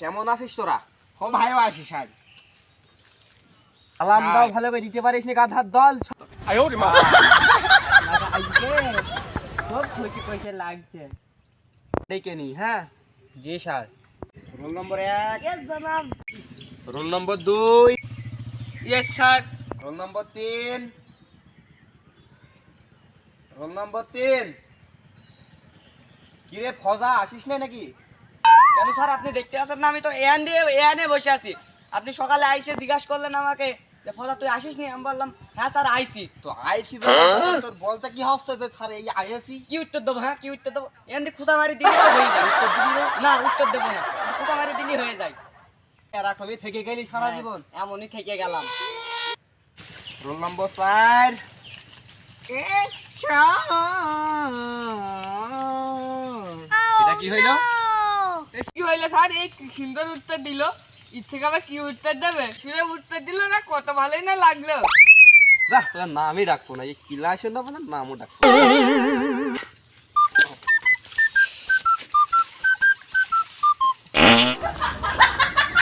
কেমন আছিস তোরা? ও ভাইও আসিস আজ আলামটাও ভালো করে দিতে পারিস নি গাধার দল? সব খুশি পয়সা লাগছে। ডেকে নি হ্যাঁ? জি স্যার রোল নম্বর এক। রোল নম্বর দুই। ইয়েস স্যার রোল নম্বর তিন। রোল নম্বর তিন। কিরে ফজা আসিস না নাকি? কেন স্যার আপনি দেখতে আসেন না? আমি তো এয়ান দিয়ে এয়ানে বসে আছি। আপনি সকালে আইসে জিজ্ঞাসা করলেন আমাকে যে ফজা তুই আসিস নি? আমি বললাম হ্যাঁ স্যার আইসি। তো আইসি তোর বলতে কি হচ্ছে যে স্যার এই আইসি কি উত্তর দেবো হ্যাঁ? কি উত্তর দেবো? এখান দিয়ে খুঁজা মারি দিলে হয়ে যায়। উত্তর দিবি না উত্তর দেবো না। খুঁজা মারি দিলেই হয়ে যায়। এরা কবি থেকে গেলি সারা হ্যাঁ, জীবন। এমনই থেকে গেলাম। রোল নম্বর চার এটা কি হইল? কি হইল স্যার? এই সুন্দর উত্তর দিল। ইচ্ছে করে কি উত্তর দেবে? শুনে উত্তর দিল না কত ভালোই না লাগল। যা তোর নামই ডাকবো না। এই কিলা আসে না নামও ডাকবো